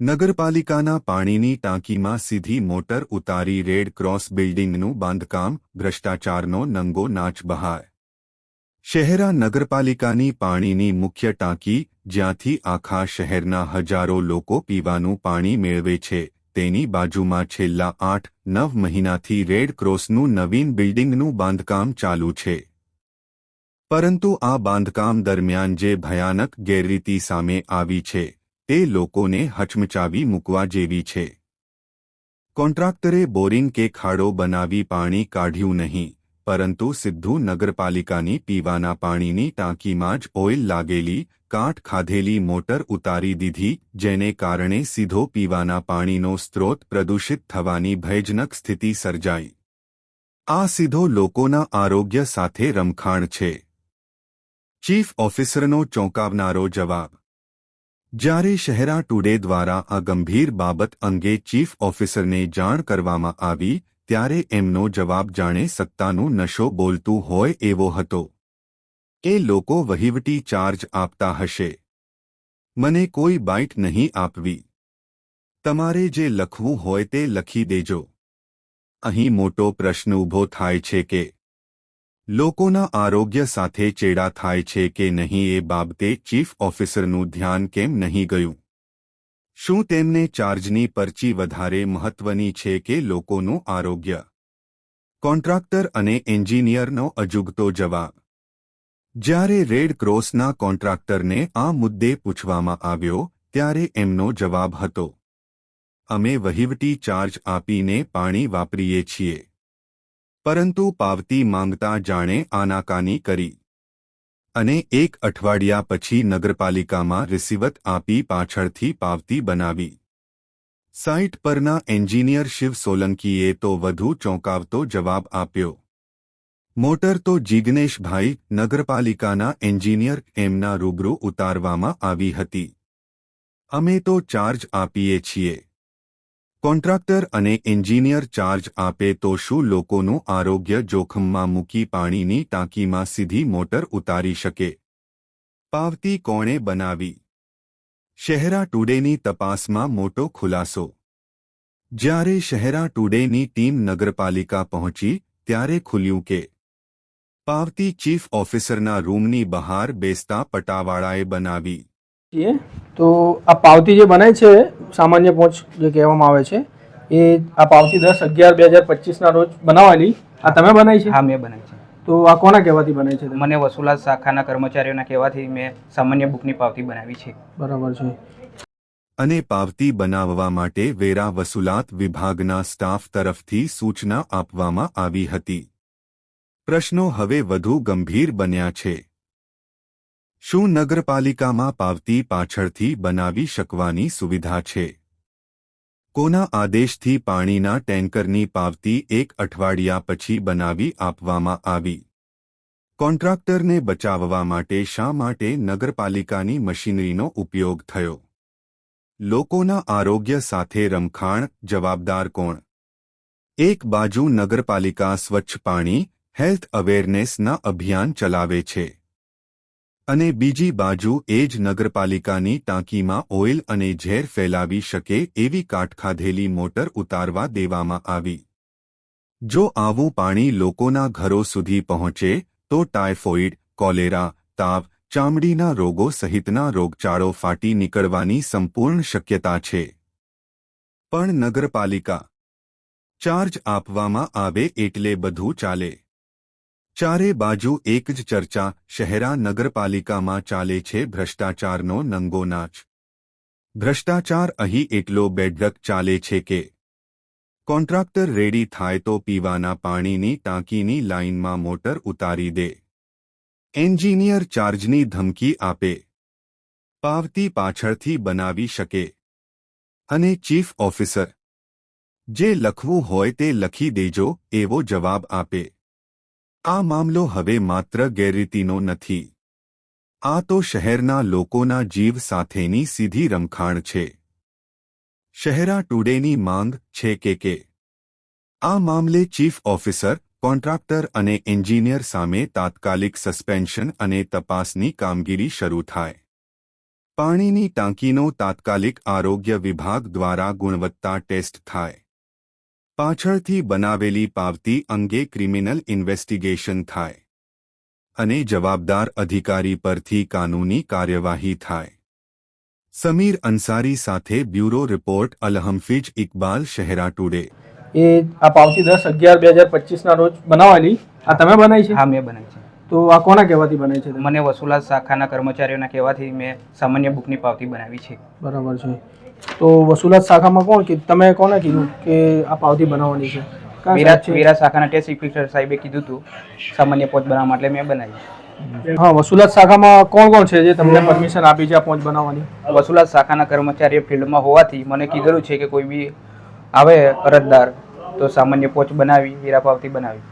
નગરપાલિકાના પાણીની ટાંકીમાં સીધી મોટર ઉતારી રેડ ક્રોસ બિલ્ડિંગનું બાંધકામ, ભ્રષ્ટાચારનો નંગો નાચ બહાર. શહેરા નગરપાલિકાની પાણીની મુખ્ય ટાંકી, જ્યાંથી આખા શહેરના હજારો લોકો પીવાનું પાણી મેળવે છે, તેની બાજુમાં છેલ્લા આઠ, નવ મહિનાથી રેડ ક્રોસનું નવીન બિલ્ડિંગનું બાંધકામ ચાલુ છે. પરંતુ આ બાંધકામ દરમિયાન જે ભયાનક ગેરરીતિ સામે આવી છે, તે લોકોને હચમચાવી મૂકવા જેવી છે. કોન્ટ્રાક્ટરે બોરિંગ કે ખાડો બનાવી પાણી કાઢ્યું નહીં, પરંતુ સીધું નગરપાલિકાની પીવાના પાણીની ટાંકીમાં જ ઓઇલ લાગેલી કાટ ખાધેલી મોટર ઉતારી દીધી, જેને કારણે સીધો પીવાના પાણીનો સ્ત્રોત પ્રદૂષિત થવાની ભયજનક સ્થિતિ સર્જાઈ. આ સીધો લોકોના આરોગ્ય સાથે રમખાણ છે. ચીફ ઓફિસરનો ચોંકાવનારો જવાબ. જ્યારે શહેરા ટુડે દ્વારા આ ગંભીર બાબત અંગે ચીફ ઓફિસરને જાણ કરવામાં આવી, ત્યારે એમનો જવાબ જાણે સત્તાનું નશો બોલતું હોય એવો હતો. એ લોકો વહીવટી ચાર્જ આપતા હશે. મને કોઈ બાઇટ નહીં આપવી. તમારે જે લખવું હોય તે લખી દેજો. અહીં મોટો પ્રશ્ન ઊભો થાય છે કે લોકોના આરોગ્ય સાથે ચેડા થાય છે કે નહીં એ બાબતે ચીફ ઓફિસરનું ધ્યાન કેમ નહીં ગયું? શું તેમને ચાર્જની પરચી વધારે મહત્વની છે કે લોકોનું આરોગ્ય? કોન્ટ્રાક્ટર અને એન્જિનિયરનો અજુગતો જવાબ. જ્યારે રેડ ક્રોસના કોન્ટ્રાક્ટરને આ મુદ્દે પૂછવામાં આવ્યો, ત્યારે એમનો જવાબ હતો, અમે વહીવટી ચાર્જ આપીને પાણી વાપરીએ છીએ. પરંતુ પાવતી માંગતા જાણે આનાકાની કરી. અને એક અઠવાડિયા પછી નગરપાલિકામાં રિસીવત આપી પાછળથી પાવતી બનાવી. સાઇટ પરના એન્જિનિયર શિવ સોલંકીએ તો વધુ ચોંકાવતો જવાબ આપ્યો. મોટર તો જિગ્નેશભાઈ નગરપાલિકાના એન્જિનિયર એમના રૂબરૂ ઉતારવામાં આવી હતી. અમે તો ચાર્જ આપીએ છીએ. કોન્ટ્રાક્ટર અને એન્જિનિયર ચાર્જ આપે તો શું લોકોનું આરોગ્ય જોખમમાં મૂકી પાણીની ટાંકીમાં સીધી મોટર ઉતારી શકે? પાવતી કોણે બનાવી? શહેરા ટુડેની તપાસમાં મોટો ખુલાસો. જ્યારે શહેરા ટુડેની ટીમ નગરપાલિકા પહોંચી, ત્યારે ખુલ્યું કે પાવતી ચીફ ઓફિસરના રૂમની બહાર બેસતા પટાવાળાએ બનાવી. તો આ પાવતી જે બનાય છે સામાન્ય પહોંચ જે કહેવામાં આવે છે એ આ પાવતી દસ અગિયાર બે હજાર પચીસના રોજ બનાવાની આ તમે બનાવી છે? હા મેં બનાવી છે. તો આ કોના કહેવાથી બનાવી છે? મને વસુલાત શાખાના કર્મચારીઓના કહેવાથી મેં સામાન્ય બુકની પાવતી બનાવી છે. બરાબર છે. અને પાવતી બનાવવા માટે વેરા વસૂલાત વિભાગના સ્ટાફ તરફથી સૂચના આપવામાં આવી હતી. પ્રશ્નો હવે વધુ ગંભીર બન્યા છે. શું નગરપાલિકામાં પાવતી પાછળથી બનાવી શકવાની સુવિધા છે? કોના આદેશથી પાણીના ટેન્કરની પાવતી એક અઠવાડિયા પછી બનાવી આપવામાં આવી? કોન્ટ્રાક્ટરને બચાવવા માટે શા માટે નગરપાલિકાની મશીનરીનો ઉપયોગ થયો? લોકોના આરોગ્ય સાથે રમખાણ જવાબદાર કોણ? એક બાજુ નગરપાલિકા સ્વચ્છ પાણી, હેલ્થ અવેરનેસના અભિયાન ચલાવે છે. અને બીજી બાજુ એ જ નગરપાલિકાની ટાંકીમાં ઓઇલ અને ઝેર ફેલાવી શકે એવી કાટખાધેલી મોટર ઉતારવા દેવામાં આવી. જો આવું પાણી લોકોના ઘરો સુધી પહોંચે, તો ટાઇફોઇડ કોલેરા, તાવ, ચામડીના રોગો સહિતના રોગચાળો ફાટી નીકળવાની સંપૂર્ણ શક્યતા છે. પણ નગરપાલિકા ચાર્જ આપવામાં આવે એટલે બધું ચાલે. ચારે બાજુ એક જ ચર્ચા શહેરા નગરપાલિકામાં ચાલે છે ભ્રષ્ટાચારનો નંગો નાચ. ભ્રષ્ટાચાર અહીં એટલો બેડક ચાલે છે કે કોન્ટ્રાક્ટર રેડી થાય તો પીવાના પાણીની ટાંકીની લાઇનમાં મોટર ઉતારી દે. એન્જિનિયર ચાર્જની ધમકી આપે. પાવતી પાછળથી બનાવી શકે. અને ચીફ ઓફિસર. જે લખવું હોય તે લખી દેજો, એવો જવાબ આપે. આ મામલો હવે માત્ર ગેરરીતિનો નથી. આ તો શહેરના લોકોના જીવ સાથેની સીધી રમખાણ છે. શહેરા ટુડેની માંગ છે કે કે. આ મામલે ચીફ ઓફિસર, કોન્ટ્રાક્ટર અને એન્જિનિયર સામે તાત્કાલિક સસ્પેન્શન અને તપાસની કામગીરી શરૂ થાય. પાણીની ટાંકીનો તાત્કાલિક આરોગ્ય વિભાગ દ્વારા ગુણવત્તા ટેસ્ટ થાય. પાછળથી બનાવેલી પાવતી અંગે ક્રિમિનલ ઇન્વેસ્ટિગેશન થાય અને જવાબદાર અધિકારી પરથી કાનૂની કાર્યવાહી થાય. સમીર અંસારી સાથે બ્યુરો રિપોર્ટ અલહમફીજ ઇકબાલ શહેરા ટુડે. એ આ પાવતી દસ અગિયાર બે હજાર પચીસના રોજ બનાવેલી આ તમે બનાવી છે? હા મેં બનાવી છે. તો આ કોના કહેવાથી બનાવી છે મને વસુલાત શાખાના કર્મચારીઓના કહેવાથી મેં સામાન્ય બુકની પાવતી બનાવી છે. બરાબર છે. તો વસુલાત શાખામાં કોણ કે તમે કોને કીધું કે આ પાવતી બનાવવાની છે? વિરાટ વેરા સાહેબ છે? વેરા શાખાના ટેસ્ટ ઇન્સ્પેક્ટર સાહેબે કીધું હતું સામાન્ય પોચ બનાવવા માટે મેં બનાવી. હા વસુલાત શાખામાં કોણ કોણ છે જે તમને પરમિશન આપી છે આ પોચ બનાવવાની? વસુલાત શાખાના કર્મચારીઓ ફિલ્ડમાં હોવાથી મને કીધેલું છે કે કોઈ બી આવે અરજદાર તો સામાન્ય પોચ બનાવી વીરા પાવતી બનાવી.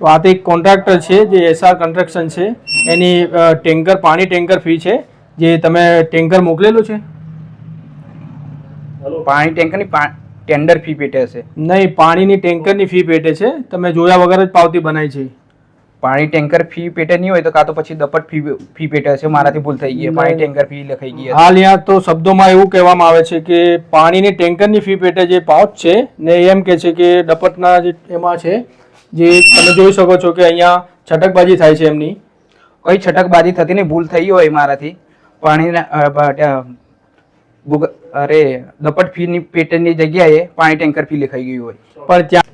તો આ તો એક કોન્ટ્રાક્ટર છે જે એસઆર કન્સ્ટ્રક્શન છે. એની ટેન્કર પાણી ટેન્કર ફી છે જે તમે ટેન્કર મોકલેલું છે? પાણી ટેન્કરની ટેન્ડર ફી પેટે હશે નહીં પાણીની ટેન્કરની ફી પેટે છે. તમે જોયા વગર જ પાવતી બનાવી છે. પાણી ટેન્કર ફી પેટે નહીં હોય તો કાં તો પછી દપટ ફી ફી પેટે હશે મારાથી ભૂલ થઈ ગઈ પાણી ટેન્કર ફી લખાઈ ગઈ હાલ અહીંયા તો શબ્દોમાં એવું કહેવામાં આવે છે કે પાણીની ટેન્કરની ફી પેટે જે પાઉચ છે ને એમ કે છે કે દપટના જે એમાં છે જે તમે જોઈ શકો છો કે અહીંયા છટકબાજી થાય છે એમની. કોઈ છટકબાજી થતી નહીં ભૂલ થઈ હોય મારાથી. પાણીના અરે દપટ ફીની પેટેની જગ્યાએ પાણી ટેન્કર ફી લખાઈ ગયું હોય. પણ ત્યાં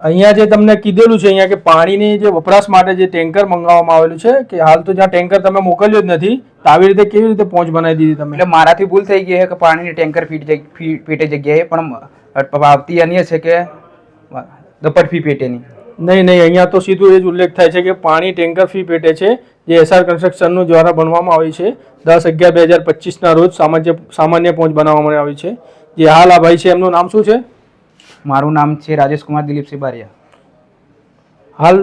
અહીંયા જે તમને કીધેલું છે અહીંયા કે પાણીની જે વપરાશ માટે જે ટેન્કર મંગાવવામાં આવેલું છે કે હાલ તો જ્યાં ટેન્કર તમે મોકલ્યો જ નથી તો આવી રીતે કેવી રીતે પહોંચ બનાવી દીધી તમે? એટલે મારાથી ભૂલ થઈ ગઈ છે કે પાણીની ટેન્કર ફી ફી પેટે જગ્યાએ પણ આવતી પાવતી અન્ય છે કે દપટ ફી પેટેની? નહીં નહીં અહીંયા તો સીધું એ જ ઉલ્લેખ થાય છે કે પાણી ટેન્કર ફી પેટે છે જે એસઆર કન્સ્ટ્રક્શનનું દ્વારા બનવામાં આવી છે. દસ અગિયાર બે હજાર પચીસના રોજ સામાન્ય સામાન્ય પહોંચ બનાવવામાં આવી છે. જે હાલ આ ભાઈ છે એમનું નામ શું છે? મારું નામ છે રાજેશ કુમાર દિલીપસિંહ બારિયા હાલ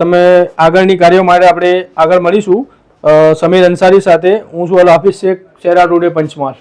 તમે આગળની કાર્યો માટે આપણે આગળ મળીશું. સમીર અંસારી સાથે હું છું અલ હાફિઝ શેખ શેરા રોડે પંચમહાલ.